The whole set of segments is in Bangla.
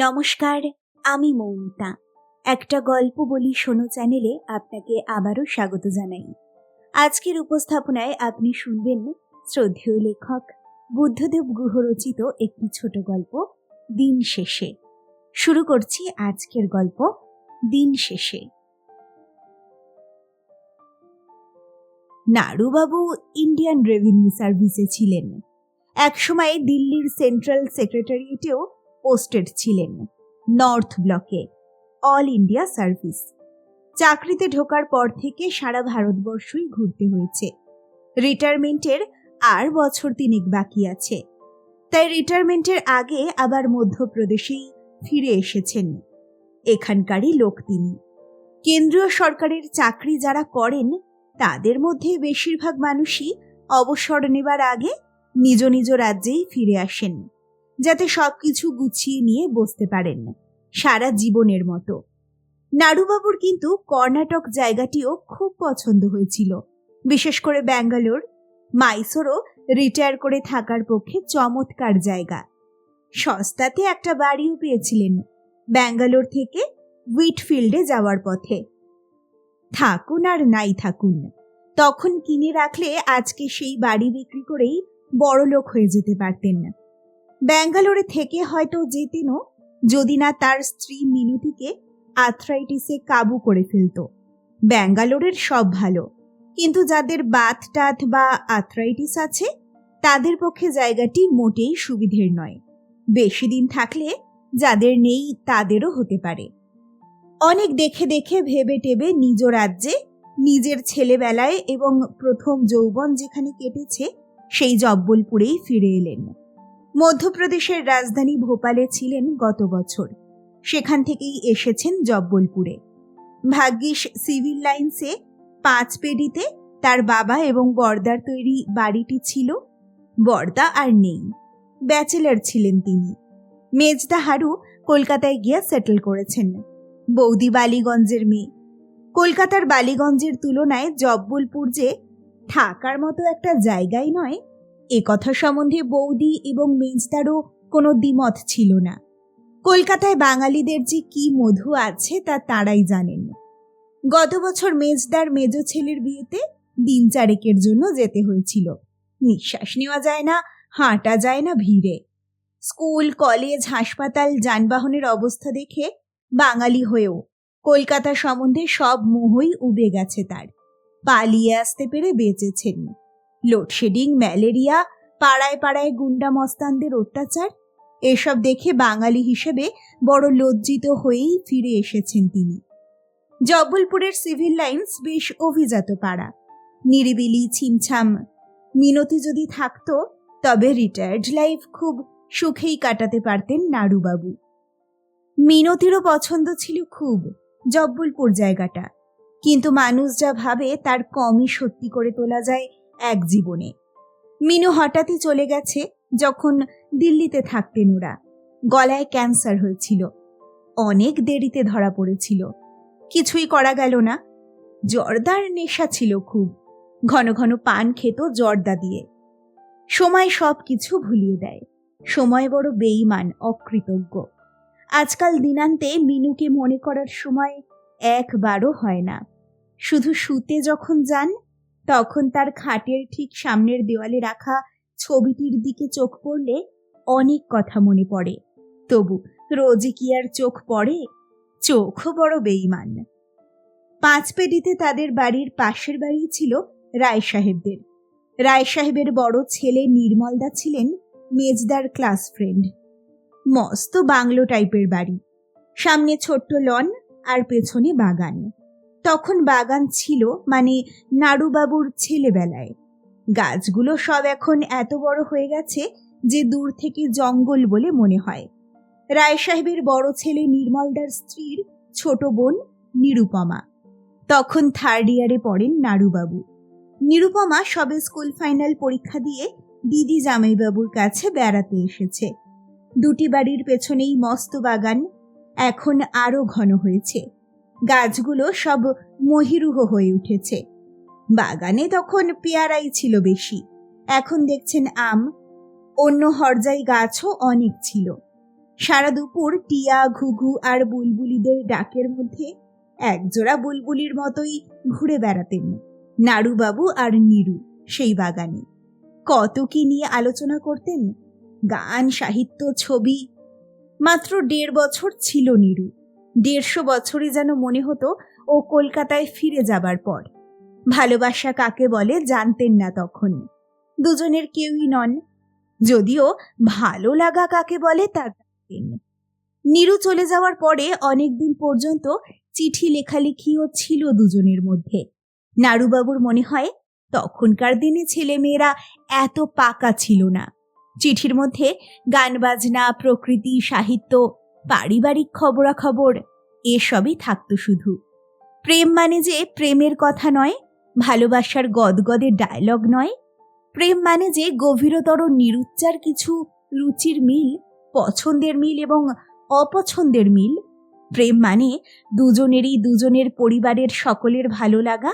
নমস্কার, আমি মৌমিতা। একটা গল্প বলি শোনো চ্যানেলে আপনাকে আবারও স্বাগত জানাই। আজকের উপস্থাপনায় আপনি শুনবেন শ্রদ্ধেয় লেখক, বুদ্ধদেব গুহ রচিত একটি ছোট গল্প, দিন শেষে। শুরু করছি আজকের গল্প, দিন শেষে। নাড়ুবাবু ইন্ডিয়ান রেভিনিউ সার্ভিসে ছিলেন। একসময় দিল্লির সেন্ট্রাল সেক্রেটারিয়েটেও পোস্টেড ছিলেন। নর্থ ব্লকে। All India service. চাকরিতে ঢোকার পর থেকে সারা ভারতবর্ষই ঘুরতে হয়েছে। রিটায়ারমেন্টের আর বছর তিনেক বাকি আছে। তাই রিটায়ারমেন্টের আগে আবার মধ্যপ্রদেশেই ফিরে এসেছেন এখানকারই লোক তিনি। কেন্দ্রীয় সরকারের চাকরি যারা করেন, তাদের মধ্যে বেশিরভাগ মানুষই অবসর নেবার আগে নিজ নিজ রাজ্যেই ফিরে আসেন। যাতে সবকিছু গুছিয়ে নিয়ে বসতে পারেন। সারা জীবনের মতো। নাড়ুবাবুর কিন্তু কর্ণাটক জায়গাটিও খুব পছন্দ হয়েছিল। বিশেষ করে ব্যাঙ্গালোর। মাইসোরও রিটায়ার করে থাকার পক্ষে চমৎকার জায়গা। সস্তাতে একটা বাড়িও পেয়েছিলেন। ব্যাঙ্গালোর থেকে উইটফিল্ডে যাওয়ার পথে। থাকুন আর নাই থাকুন। তখন কিনে রাখলে আজকে সেই বাড়ি বিক্রি করেই বড় লোক হয়ে যেতে পারতেন। না ব্যাঙ্গালোরে থেকে হয়তো যেতেনও যদি না তার স্ত্রী মিনতিকে আথরাইটিসে কাবু করে ফেলত। ব্যাঙ্গালোরের সব ভালো। কিন্তু যাদের বাত টাত বা আথরাইটিস আছে, তাদের পক্ষে জায়গাটি মোটেই সুবিধের নয়। বেশি দিন থাকলে যাদের নেই তাদেরও হতে পারে। অনেক দেখে দেখে ভেবে টেবে নিজ রাজ্যে নিজের ছেলেবেলায় এবং প্রথম যৌবন যেখানে কেটেছে, সেই জব্বলপুরেই ফিরে এলেন। মধ্যপ্রদেশের রাজধানী ভোপালে ছিলেন গত বছর। সেখান থেকেই এসেছেন জব্বলপুরে। ভাগ্যিস সিভিল লাইন্সে পাঁচ পেডিতে তার বাবা এবং বর্দার তৈরি বাড়িটি ছিল, বর্দা আর নেই। ব্যাচেলার ছিলেন তিনি। মেজদা হারু কলকাতায় গিয়ে সেটেল করেছেন। বৌদি বালিগঞ্জের মেয়ে। কলকাতার বালিগঞ্জের তুলনায় জব্বলপুর যে থাকার মতো একটা জায়গাই নয় এ কথা সম্বন্ধে বৌদি এবং মেজদারও কোনো দ্বিমত ছিল না। কলকাতায় বাঙালিদের যে কি মধু আছে তা তারাই জানেন। গত বছর মেজদার মেজ ছেলের বিয়েতে দিন চারেকের জন্য যেতে হয়েছিল। নিঃশ্বাস নেওয়া যায় না, হাঁটা যায় না ভিড়ে। স্কুল, কলেজ, হাসপাতাল, যানবাহনের অবস্থা দেখে বাঙালি হয়েও কলকাতা সম্বন্ধে সব মোহই উবে গেছে তার। পালিয়ে আসতে পেরে বেঁচেছেন। লোডশেডিং, ম্যালেরিয়া, পাড়ায় পাড়ায় গুন্ডা মস্তানদের অত্যাচার, এসব দেখে বাঙালি হিসেবে বড় লজ্জিত হয়েই ফিরে এসেছেন তিনি। জব্বলপুরের সিভিল লাইন্স বেশ অভিজাত পাড়া। নিরিবিলি, ছিমছাম। মিনতি যদি থাকতো, তবে রিটায়ার্ড লাইফ খুব সুখেই কাটাতে পারতেন নাড়ুবাবু। মিনতিরও পছন্দ ছিল খুব জব্বলপুর জায়গাটা। কিন্তু মানুষ যা ভাবে, তার কমই সত্যি করে তোলা যায় এক জীবনে। মিনু হঠাৎই চলে গেছে যখন দিল্লিতে থাকতেন ওরা। গলায় ক্যান্সার হয়েছিল। অনেক দেরিতে ধরা পড়েছিল। কিছুই করা গেল না। জর্দার নেশা ছিল খুব। ঘন ঘন পান খেত জর্দা দিয়ে। সময় সব কিছু ভুলিয়ে দেয়। সময় বড় বেইমান অকৃতজ্ঞ। আজকাল দিনান্তে মিনুকে মনে করার সময় একবারও হয় না। শুধু শুতে যখন যান তখন তার খাটের ঠিক সামনের দেওয়ালে রাখা ছবিটির দিকে চোখ পড়লে অনেক কথা মনে পড়ে। তবু রোজই কি আর চোখ পড়ে? চোখও বড় বেইমান পাঁচ পেডিতে তাদের বাড়ির পাশের বাড়ি ছিল রায় সাহেবদের। রায় সাহেবের বড় ছেলে নির্মলদা ছিলেন মেজদার ক্লাস ফ্রেন্ড। মস্ত বাংলো টাইপের বাড়ি। সামনে ছোট্ট লন আর পেছনে বাগান। তখন বাগান ছিল মানে নাড়ুবাবুর ছেলেবেলায়। গাছগুলো সব এখন এত বড় হয়ে গেছে যে দূর থেকে জঙ্গল বলে মনে হয়। রায় সাহেবের বড় ছেলে নির্মলদার স্ত্রীর ছোট বোন নিরুপমা। তখন থার্ড ইয়ারে পড়েন নাড়ুবাবু। নিরুপমা সবে স্কুল ফাইনাল পরীক্ষা দিয়ে দিদি জামাইবাবুর কাছে বেড়াতে এসেছে। দুটি বাড়ির পেছনেই মস্ত বাগান, এখন আরও ঘন হয়েছে। গাছগুলো সব মহিরুহ হয়ে উঠেছে। বাগানে তখন পেয়ারাই ছিল বেশি। এখন দেখছেন আম, অন্য হরজাই গাছও অনেক ছিল। সারা দুপুর টিয়া, ঘুঘু আর বুলবুলিদের ডাকের মধ্যে একজোড়া বুলবুলির মতোই ঘুরে বেড়াতেন নাড়ুবাবু আর নিরু সেই বাগানে। কত কি নিয়ে আলোচনা করতেন, গান, সাহিত্য, ছবি, মাত্র দেড় বছর ছিল নীরু দেড়শো বছরই যেন মনে হতো ও কলকাতায় ফিরে যাবার পর। ভালোবাসা কাকে বলে জানতেন না তখন দুজনের কেউই নন। যদিও ভালো লাগা কাকে বলে তা জানতেন নীরু চলে যাওয়ার পরে অনেক দিন পর্যন্ত চিঠি লেখালেখিও ছিল দুজনের মধ্যে। নারুবাবুর মনে হয় তখনকার দিনে ছেলেমেয়েরা এত পাকা ছিল না। চিঠির মধ্যে গান বাজনা প্রকৃতি, সাহিত্য পারিবারিক খবরাখবর, এসবই থাকতো শুধু। প্রেম মানে যে প্রেমের কথা নয়, ভালোবাসার গদগদে ডায়লগ নয়। প্রেম মানে যে গভীরতর নিরুচ্চার কিছু রুচির মিল, পছন্দের মিল এবং অপছন্দের মিল। প্রেম মানে দুজনেরই দুজনের পরিবারের সকলের ভালো লাগা,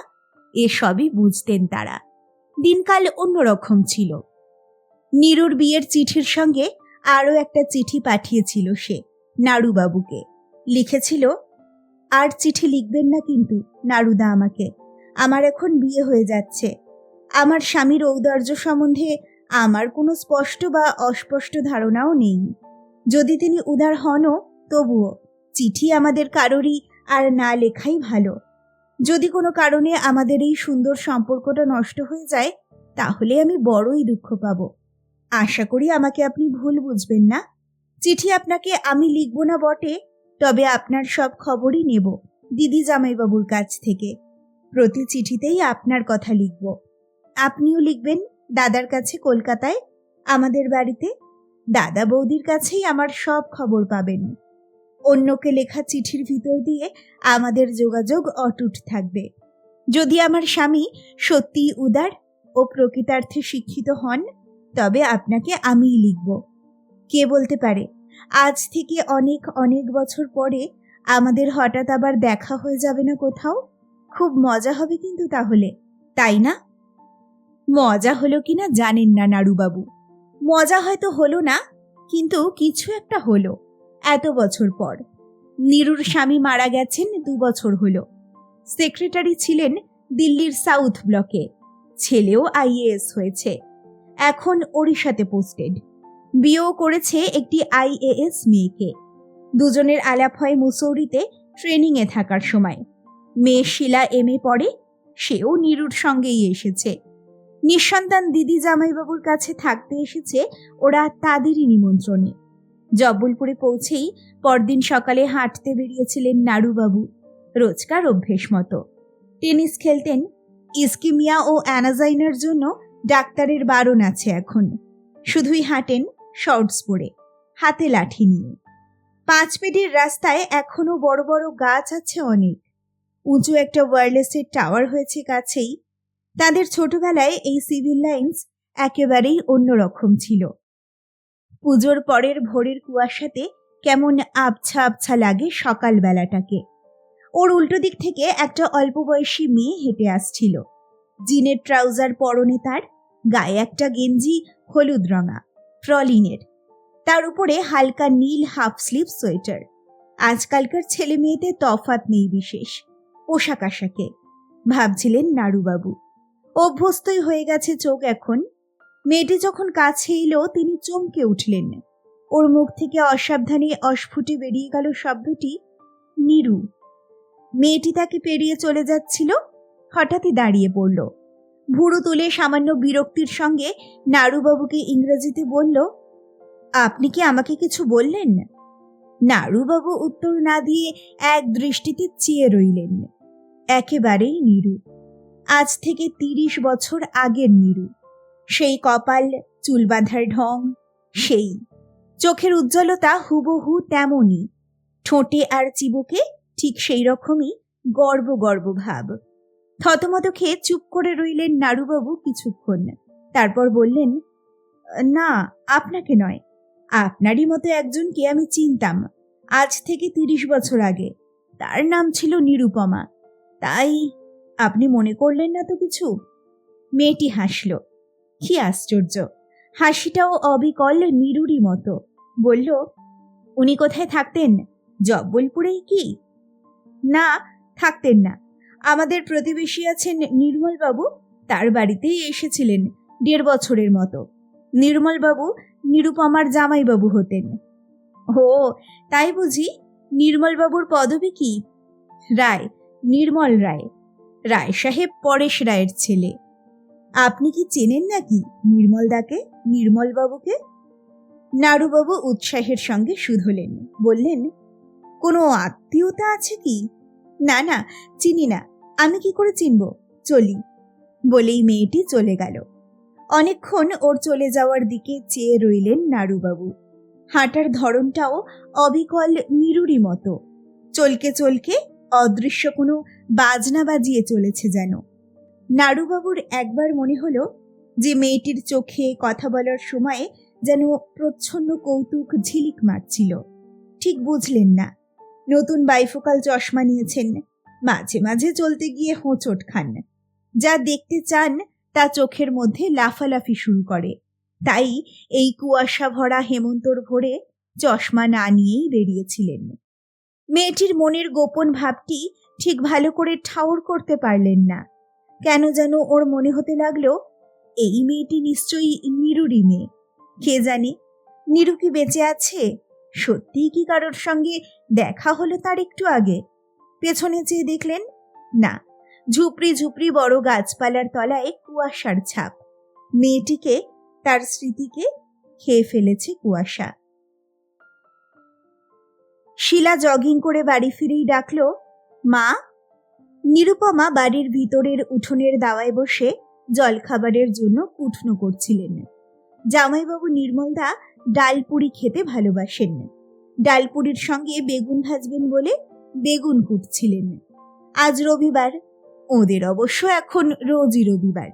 এসবই বুঝতেন তারা। দিনকাল অন্যরকম ছিল। নীরুর বিয়ের চিঠির সঙ্গে আরও একটা চিঠি পাঠিয়েছিল সে। নাড়ুবাবুকে। লিখেছিল, আর চিঠি লিখবেন না কিন্তু নাড়ুদা আমাকে। আমার এখন বিয়ে হয়ে যাচ্ছে। আমার স্বামীর ঔদার্য সম্বন্ধে আমার কোনো স্পষ্ট বা অস্পষ্ট ধারণাও নেই। যদি তিনি উদার হনও, তবুও চিঠি আমাদের কারোরই আর না লেখাই ভালো। যদি কোনো কারণে আমাদের এই সুন্দর সম্পর্কটা নষ্ট হয়ে যায়, তাহলে আমি বড়ই দুঃখ পাব। আশা করি আমাকে আপনি ভুল বুঝবেন না। চিঠি আপনাকে আমি লিখব না বটে, তবে আপনার সব খবরই নেব, দিদি জামাইবাবুর কাছ থেকে। প্রতি চিঠিতেই আপনার কথা লিখব। আপনিও লিখবেন দাদার কাছে কলকাতায়, আমাদের বাড়িতে। দাদা বৌদির কাছেই আমার সব খবর পাবেন। অন্যকে লেখা চিঠির ভিতর দিয়ে আমাদের যোগাযোগ অটুট থাকবে। যদি আমার স্বামী সত্যিই উদার ও প্রকৃতার্থে শিক্ষিত হন, তবে আপনাকে আমিই লিখব। কে বলতে পারে? আজ থেকে অনেক অনেক বছর পরে আমাদের হঠাৎ আবার দেখা হয়ে যাবে না কোথাও? খুব মজা হবে কিন্তু তাহলে, তাই না? মজা হলো কিনা জানেন না নাড়ুবাবু। মজা হয়তো হলো না, কিন্তু কিছু একটা হলো, এত বছর পর। নিরুর স্বামী মারা গেছেন দু বছর হলো। সেক্রেটারি ছিলেন দিল্লির সাউথ ব্লকে। ছেলেও আইএএস হয়েছে। এখন ওড়িশাতে পোস্টেড। বিয়েও করেছে একটি আইএএস মেয়েকে। দুজনের আলাপ হয় মুসৌরিতে ট্রেনিংয়ে থাকার সময়। মেয়ে শিলা এম এ পড়ে, সেও নিরুর সঙ্গেই এসেছে। নিঃসন্তান দিদি জামাইবাবুর কাছে থাকতে এসেছে ওরা তাদেরই নিমন্ত্রণে। জব্বলপুরে পৌঁছেই পরদিন সকালে হাঁটতে বেরিয়েছিলেন নাড়ুবাবু, রোজকার অভ্যেস মতো। টেনিস খেলতেন, ইস্কিমিয়া ও অ্যানাজাইনার জন্য ডাক্তারের বারণ আছে এখন। শুধুই হাঁটেন শর্টস পরে, হাতে লাঠি নিয়ে। পাঁচ পেডির রাস্তায় এখনও বড় বড় গাছ আছে অনেক। উঁচু একটা ওয়্যারলেসের টাওয়ার হয়েছে কাছেই। তাদের ছোটবেলায় এই সিভিল লাইন্স একেবারেই অন্যরকম ছিল। পুজোর পরের ভোরের কুয়াশাতে কেমন আবছা আবছা লাগে সকালবেলাটাকে। ওর উল্টো দিক থেকে একটা অল্প বয়সী মেয়ে হেঁটে আসছিল। জিনের ট্রাউজার পরনে তার গায়ে একটা গেঞ্জি হলুদ রঙা। ফ্রলিনের তার উপরে হালকা নীল হাফ স্লিভ সোয়েটার। আজকালকার ছেলে মেয়েদের তফাত নেই বিশেষ। পোশাক আশাকে। ভাবছিলেন নাড়ুবাবু। অভ্যস্তই হয়ে গেছে চোখ এখন। মেয়েটি যখন কাছে এলো, তিনি চমকে উঠলেন। ওর মুখ থেকে অসাবধানে অস্ফুটে বেরিয়ে গেল শব্দটি, নিরু। মেয়েটি তাকে পেরিয়ে চলে যাচ্ছিল, হঠাৎই দাঁড়িয়ে পড়ল। ভুরু তুলে সামান্য বিরক্তির সঙ্গে নাড়ুবাবুকে ইংরেজিতে বলল, আপনি কি আমাকে কিছু বললেন? নাড়ুবাবু উত্তর না দিয়ে এক দৃষ্টিতে চেয়ে রইলেন। একেবারেই নিরু। আজ থেকে তিরিশ বছর আগের নিরু। সেই কপাল, চুল বাঁধার ঢং, সেই। চোখের উজ্জ্বলতা হুবহু তেমনই। ঠোঁটে আর চিবুকে ঠিক সেই রকমই গর্ব গর্ব ভাব। থতমত খেয়ে চুপ করে রইলেন নাড়ুবাবু কিছুক্ষণ। তারপর বললেন, না, আপনাকে নয়। আপনারই মতো একজনকে আমি চিনতাম, আজ থেকে তিরিশ বছর আগে। তার নাম ছিল নিরুপমা। তাই আপনি মনে করলেন না তো কিছু? মেয়েটি হাসল। কি আশ্চর্য! হাসিটাও অবিকল নিরুরই মতো। বলল, উনি কোথায় থাকতেন? জব্বলপুরেই কি? না, থাকতেন না। আমাদের প্রতিবেশী আছেন নির্মলবাবু, তার বাড়িতেই এসেছিলেন দেড় বছরের মতো। নির্মলবাবু নিরুপমার জামাইবাবু হতেন। ও, তাই বুঝি নির্মলবাবুর পদবী কি? রায়, নির্মল রায়। রায় সাহেব পরেশ রায়ের ছেলে। আপনি কি চেনেন নাকি নির্মলদাকে নির্মলবাবুকে? নাড়ুবাবু উৎসাহের সঙ্গে শুধলেন, বললেন, কোনো আত্মীয়তা আছে কি? না না, চিনি না। আমি কি করে চিনব? চলি। বলেই মেয়েটি চলে গেল। অনেকক্ষণ ওর চলে যাওয়ার দিকে চেয়ে রইলেন নাড়ুবাবু। হাঁটার ধরনটাও অবিকল নিরুরি মতো। চলকে চলকে অদৃশ্য কোনো বাজনা বাজিয়ে চলেছে যেন। নাড়ুবাবুর একবার মনে হলো যে মেয়েটির চোখে কথা বলার সময়ে যেন প্রচ্ছন্ন কৌতুক ঝিলিক মারছিল। ঠিক বুঝলেন না। নতুন বাইফোকাল চশমা নিয়েছেন। মাঝে মাঝে চলতে গিয়ে হোঁচট খান। যা দেখতে চান, তা চোখের মধ্যে লাফালাফি শুরু করে। তাই এই কুয়াশা ভরা হেমন্তর ভোরে চশমা না নিয়েই বেরিয়েছিলেন। মেয়েটির মনের গোপন ভাবটি ঠিক ভালো করে ঠাউর করতে পারলেন না। কেন যেন ওর মনে হতে লাগল, এই মেয়েটি নিশ্চয়ই নিরুরি মেয়ে। কে জানে, নিরু কি বেঁচে আছে? সত্যিই কি কারোর সঙ্গে দেখা হলো তার একটু আগে? পেছনে চেয়ে দেখলেন, না, ঝুপড়ি ঝুপড়ি বড় গাছপালার তলায় কুয়াশার ছাপ। মেয়েটিকে, তার স্মৃতিকে খেয়ে ফেলেছে কুয়াশা। শিলা জগিং করে বাড়ি ফিরেই ডাকল, মা? নিরুপমা বাড়ির ভিতরের উঠোনের দাওয়ায় বসে জলখাবারের জন্য কুঠনো করছিলেন। জামাইবাবু নির্মলদা ডালপুরি খেতে ভালোবাসেন। ডালপুরির সঙ্গে বেগুন ভাজবেন বলে বেগুন কুটছিলেন। আজ রবিবার, ওদের অবশ্য এখন রোজই রবিবার।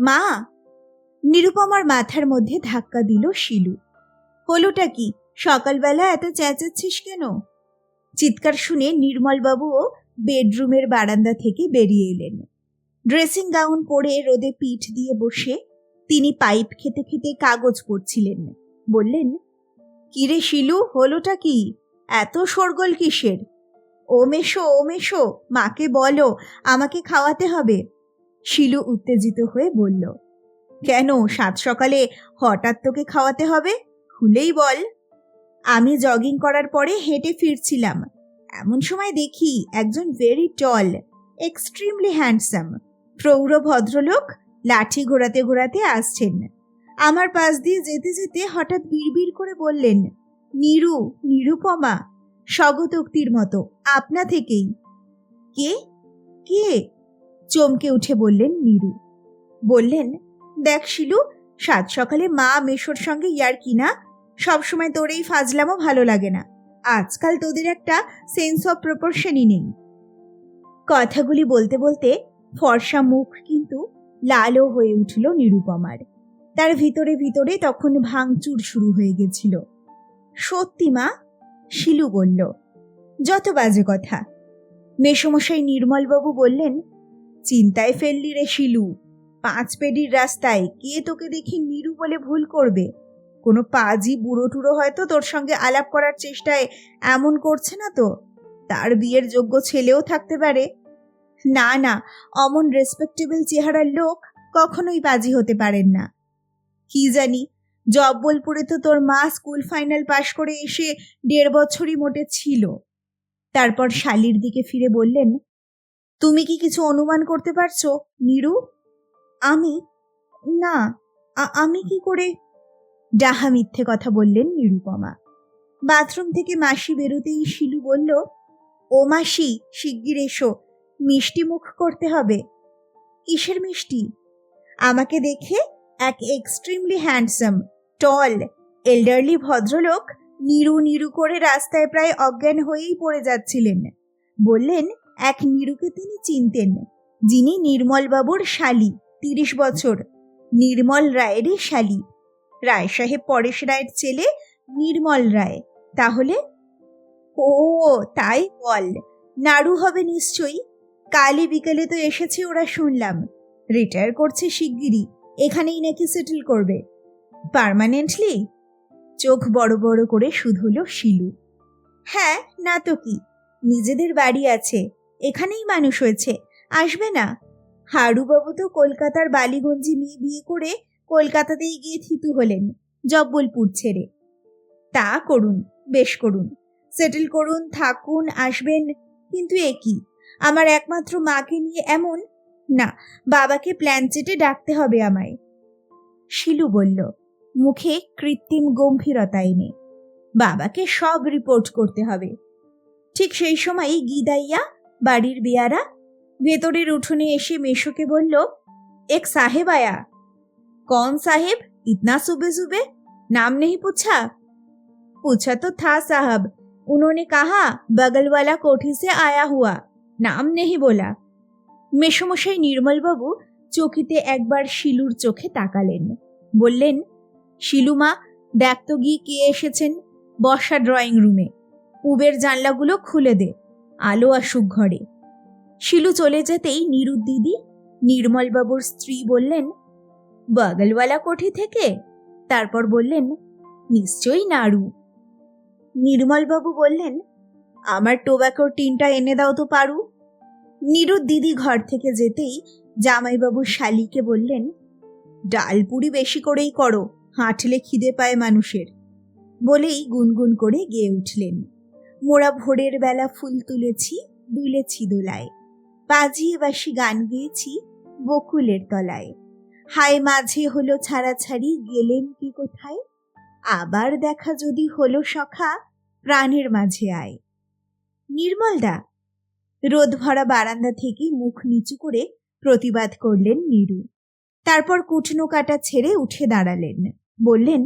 মা, নিরুপমার মাথার মধ্যে ধাক্কা দিল শিলু। হলোটা কি, সকালবেলা এত চেঁচাচ্ছিস কেন? চিৎকার শুনে নির্মলবাবুও বেডরুমের বারান্দা থেকে বেরিয়ে এলেন। ড্রেসিং গাউন পরে রোদে পিঠ দিয়ে বসে তিনি পাইপ খেতে খেতে কাগজ পড়ছিলেন। বললেন, কিরে শিলু, হলোটা কি? এত শোরগোল কিসের? ও মেশো ও মেশো, মাকে বলো, আমাকে খাওয়াতে হবে। শিলু উত্তেজিত হয়ে বলল, কেন, সাত সকালে হঠাৎ তোকে খাওয়াতে হবে? খুলেই বল। আমি জগিং করার পরে হেঁটে ফিরছিলাম। এমন সময় দেখি একজন ভেরি টল এক্সট্রিমলি হ্যান্ডসাম প্রৌঢ় ভদ্রলোক লাঠি ঘোরাতে ঘোরাতে আসছেন। আমার পাশ দিয়ে যেতে যেতে হঠাৎ বিড়বিড় করে বললেন, নিরু, নিরুপমা স্বগতোক্তির মতো, আপনা থেকেই। কে? কে? চমকে উঠে বললেন নিরু। বললেন, দেখ শিলু, সাত সকালে মা মেশোর সঙ্গে ইয়ার কি না? সবসময় তোর এই ফাজলামও ভালো লাগে না। আজকাল তোদের একটা সেন্স অফ প্রপোর্শনই নেই। কথাগুলি বলতে বলতে ফর্সা মুখ কিন্তু লালও হয়ে উঠল নিরুপমার। তার ভিতরে ভিতরে তখন ভাঙচুর শুরু হয়ে গেছিল। সত্যি মা শিলু বলল, যত বাজে কথা। মেসমশাই নির্মলবাবু বললেন, চিন্তায় ফেললি রে শিলু। পাঁচ পেডির রাস্তায় কে তোকে দেখি নিরু বলে ভুল করবে? কোনো পাজি বুড়ো টুড়ো হয়তো তোর সঙ্গে আলাপ করার চেষ্টায় এমন করছে না তো? তার বিয়ের যোগ্য ছেলেও থাকতে পারে। না না, অমন রেসপেক্টেবল চেহারার লোক কখনোই বাজি হতে পারেন না। কি জানি জব্বলপুরে তো তোর মা স্কুল ফাইনাল পাশ করে এসে দেড় বছরই মোটে ছিল। তারপর শালির দিকে ফিরে বললেন, তুমি কি কিছু অনুমান করতে পারছ, নিরু? আমি? না। আমি কি করে? ডাহা মিথ্যে কথা বললেন নিরুপমা। বাথরুম থেকে মাসি বেরোতেই শিলু বলল, ও মাসি, শিগগির এসো। মিষ্টি মুখ করতে হবে। কিসের মিষ্টি? আমাকে দেখে এক এক্সট্রিমলি হ্যান্ডসাম টল এল্ডারলি ভদ্রলোক নিরু নিরু করে রাস্তায় প্রায় অজ্ঞান হয়েই পড়ে যাচ্ছিলেন। বললেন, এক নিরুকে তিনি চিনতেন, যিনি নির্মলবাবুর শালি, তিরিশ বছর। নির্মল রায়েরই শালি। রায় সাহেব পরেশ রায়ের ছেলে নির্মল রায়। তাহলে? ও, তাই বল। নাড়ু হবে নিশ্চয়ই। কালই বিকেলে তো এসেছে, ওরা শুনলাম। রিটায়ার করছে শিগগিরই। এখানেই নাকি সেটেল করবে। পার্মানেন্টলি চোখ বড় বড় করে শুধল শিলু। হ্যাঁ না তো কি? নিজেদের বাড়ি আছে। এখানেই মানুষ হয়েছে। আসবে না। হারুবাবু তো কলকাতার বালিগঞ্জি মেয়ে বিয়ে করে কলকাতাতেই গিয়ে থিতু হলেন, জব্বলপুর ছেড়ে। তা করুন, বেশ করুন। সেটেল করুন, থাকুন, আসবেন, কিন্তু এ কি? আমার একমাত্র মাকে নিয়ে এমন? না, বাবাকে প্ল্যান চেটে ডাকতে হবে আমায়। শিলু বলল মুখে কৃত্রিম গম্ভীরতা এনে বাবাকে সব রিপোর্ট করতে হবে ঠিক সেই সময়ই গিদাইয়া বাড়ির বেয়ারা ভেতরের উঠোনে এসে মেশোকে বলল এক সাহেব আয়া कौन साहेब इतना सुबह सुबह नाम नहीं पूछा पूछा तो था साहब उन्होंने कहा बगल वाला कोठी से आया हुआ নাম নেহি বলা মেসমশাই নির্মলবাবু চকিতে একবার শিলুর চোখে তাকালেন বললেন শিলুমা দেখ তো গিয়ে কে এসেছেন? বসা ড্রয়িং রুমে উবের জানলাগুলো খুলে দে, আলো আসুক ঘরে। শিলু চলে যেতেই নিরুদ দিদি, নির্মলবাবুর স্ত্রী বললেন, বগলওয়ালা কোঠি থেকে? তারপর বললেন, নিশ্চয়ই নাড়ু। নির্মলবাবু বললেন, আমার টোব্যাকোর টিনটা এনে দাও তো পারু। নিরুদ দিদি ঘর থেকে যেতেই জামাইবাবু শালিকে বললেন ডালপুরি বেশি করেই করো। হাঁটলে খিদে পায় মানুষের। বলেই গুনগুন করে গেয়ে উঠলেন। মোরা ভোরের বেলা ফুল তুলেছি, দুলেছি দোলায়। বাজিয়ে বাসি গান গেয়েছি বকুলের তলায়। হায়, মাঝে হলো ছাড়াছাড়ি, গেলেন কি কোথায়? আবার দেখা যদি হলো সখা, প্রাণের মাঝে আয়। নির্মলদা রোদ ভরা বারান্দা থেকে মুখ নিচু করে প্রতিবাদ করলেন নীরু। তারপর কুটনো কাটা ছেড়ে উঠে দাঁড়ালেন। বললেন,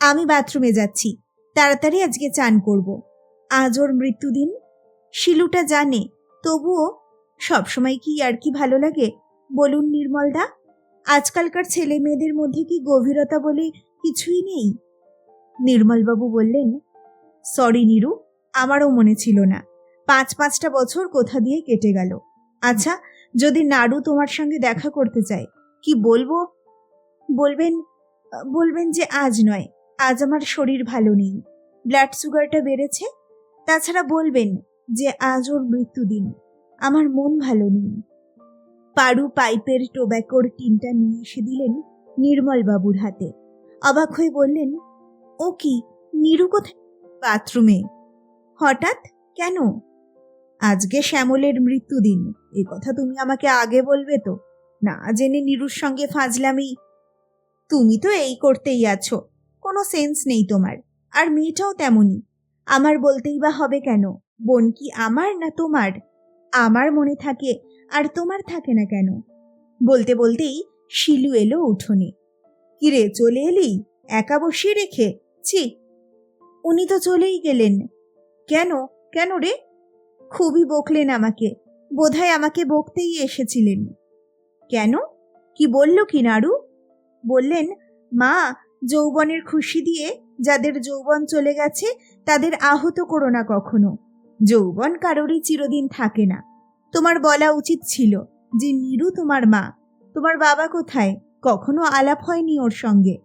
আমি বাথরুমে যাচ্ছি, তাড়াতাড়ি আজকে চান করব। আজ ওর মৃত্যুদিন। শিলুটা জানে, তবুও সবসময় কি আর কি ভালো লাগে? বলুন নির্মলদা, আজকালকার ছেলে মেয়েদের মধ্যে কি গভীরতা বলে কিছুই নেই? নির্মলবাবু বললেন, সরি নিরু, আমারও মনে ছিল না। পাঁচ পাঁচটা বছর কোথা দিয়ে কেটে গেল। আচ্ছা যদি নাড়ু তোমার সঙ্গে দেখা করতে চায়, কি বলব? বলবেন বলবেন যে আজ নয়, আজ আমার শরীর ভালো নেই। ব্লাড সুগারটা বেড়েছে। তাছাড়া বলবেন যে আজ ওর মৃত্যুদিন, আমার মন ভালো নেই। পারু পাইপের টোব্যাকোর টিনটা নিয়ে এসে দিলেন নির্মলবাবুর হাতে। অবাক হয়ে বললেন, ও কি, নিরু কোথায়? বাথরুমে। হঠাৎ? কেন? আজকে শ্যামলের মৃত্যুদিন, এ কথা তুমি আমাকে আগে বলবে তো। না জেনে নিরুর সঙ্গে ফাজলামি তুমি তো এই করতেই আছো। কোনো সেন্স নেই তোমার। আর মেয়েটাও তেমনই। আমার বলতেই বা হবে কেন? বোন কি আমার না তোমার? আমার মনে থাকে আর তোমার থাকে না কেন? বলতে বলতেই শিলু এলো উঠোনে। কিরে, চলে এলি? একা বসিয়ে রেখে? ছি। উনি তো চলেই গেলেন। কেন? কেন রে? খুবই বকলেন আমাকে। বোধহয় আমাকে বকতেই এসেছিলেন। কেন? কি বলল কি নাড়ু? বললেন, মা, যৌবনের খুশি দিয়ে যাদের যৌবন চলে গেছে, তাদের আহত করো না কখনো। যৌবন কারোরই চিরদিন থাকে না। তোমার বলা উচিত ছিল যে, নিরু তোমার মা। তোমার বাবা কোথায়? কখনো আলাপ হয়নি ওর সঙ্গে।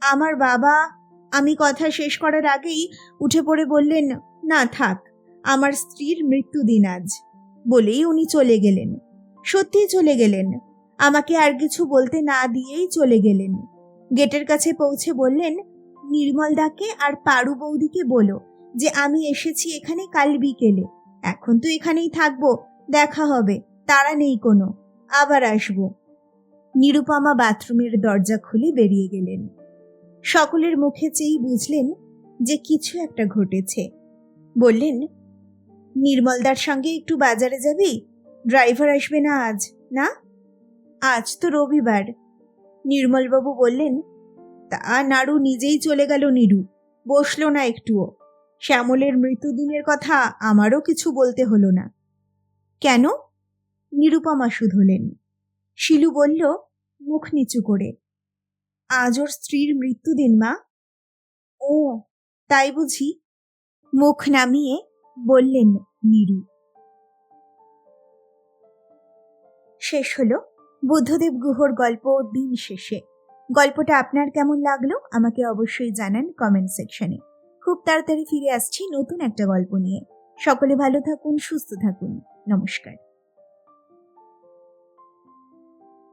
আমার বাবা, আমি কথা শেষ করার আগেই উঠে পড়ে বললেন, না থাক, আমার স্ত্রীর মৃত্যুদিন আজ। বলেই উনি চলে গেলেন। সত্যিই চলে গেলেন। আমাকে আর কিছু বলতে না দিয়েই চলে গেলেন। গেটের কাছে পৌঁছে বললেন নির্মলদাকে আর পারু বৌদিকে বলো যে আমি এসেছি এখানে কাল বিকেলে। এখন তো এখানেই থাকব, দেখা হবে, তারা নেই কোনো। আবার আসব। নিরুপমা বাথরুমের দরজা খুলে বেরিয়ে গেলেন। সকলের মুখে চেয়েই বুঝলেন যে কিছু একটা ঘটেছে। বললেন, নির্মলদার সঙ্গে একটু বাজারে যাবি? ড্রাইভার আসবে না আজ, না? আজ তো রবিবার। নির্মলবাবু বললেন, তা নাড়ু নিজেই চলে গেল নিরু, বসল না একটুও। শ্যামলের মৃত্যুদিনের কথা আমারও কিছু বলতে হলো না। কেন? নিরুপমা শুধলেন। শিলু বলল, মুখ নিচু করে। আজ ওর স্ত্রীর মৃত্যুদিন, মা? ও, তাই বুঝি? মুখ নামিয়ে বললেন নিরু। শেষ হলো বুদ্ধদেব গুহর গল্প দিন শেষে। গল্পটা আপনার কেমন লাগল আমাকে অবশ্যই জানান কমেন্ট সেকশনে খুব তাড়াতাড়ি ফিরে আসছি নতুন একটা গল্প নিয়ে। সকলে ভালো থাকুন, সুস্থ থাকুন। নমস্কার।